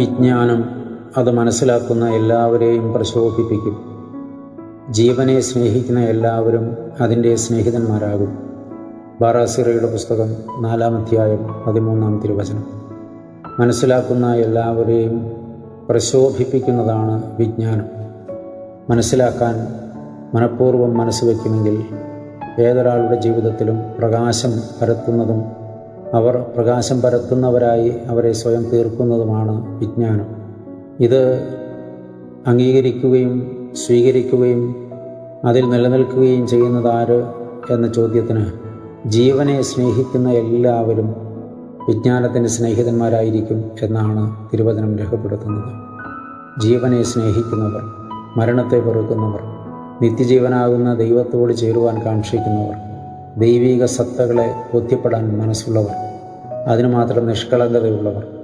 വിജ്ഞാനം അത് മനസ്സിലാക്കുന്ന എല്ലാവരെയും പ്രശോഭിപ്പിക്കും. ജീവനെ സ്നേഹിക്കുന്ന എല്ലാവരും അതിന്റെ സ്നേഹിതന്മാരാകും. ബാറാസിറയുടെ പുസ്തകം നാലാം അധ്യായം പതിമൂന്നാം തിരുവചനം. മനസ്സിലാക്കുന്ന എല്ലാവരെയും പ്രശോഭിപ്പിക്കുന്നതാണ് വിജ്ഞാനം. മനസ്സിലാക്കാൻ മനഃപൂർവം മനസ്സ് വയ്ക്കുമെങ്കിൽ ഏതൊരാളുടെ ജീവിതത്തിലും പ്രകാശം പരത്തുന്നതും അവർ പ്രകാശം പരത്തുന്നവരായി അവരെ സ്വയം തീർക്കുന്നതുമാണ് വിജ്ഞാനം. ഇത് അംഗീകരിക്കുകയും സ്വീകരിക്കുകയും അതിൽ നിലനിൽക്കുകയും ചെയ്യുന്നതാര് എന്ന ചോദ്യത്തിന് ജീവനെ സ്നേഹിക്കുന്ന എല്ലാവരും വിജ്ഞാനത്തിന്റെ സ്നേഹിതന്മാരായിരിക്കും എന്നാണ് തിരുവചനം രേഖപ്പെടുത്തുന്നത്. ജീവനെ സ്നേഹിക്കുന്നവർ മരണത്തെ വെറുക്കുന്നവർ നിത്യജീവനാകുന്ന ദൈവത്തോട് ചേരുവാൻ കാക്ഷിക്കുന്നവർ ദൈവിക സത്തകളെ ബോധ്യപ്പെടാൻ മനസ്സുള്ളവർ അതിനു മാത്രം നിഷ്കളങ്കതയുള്ളവർ.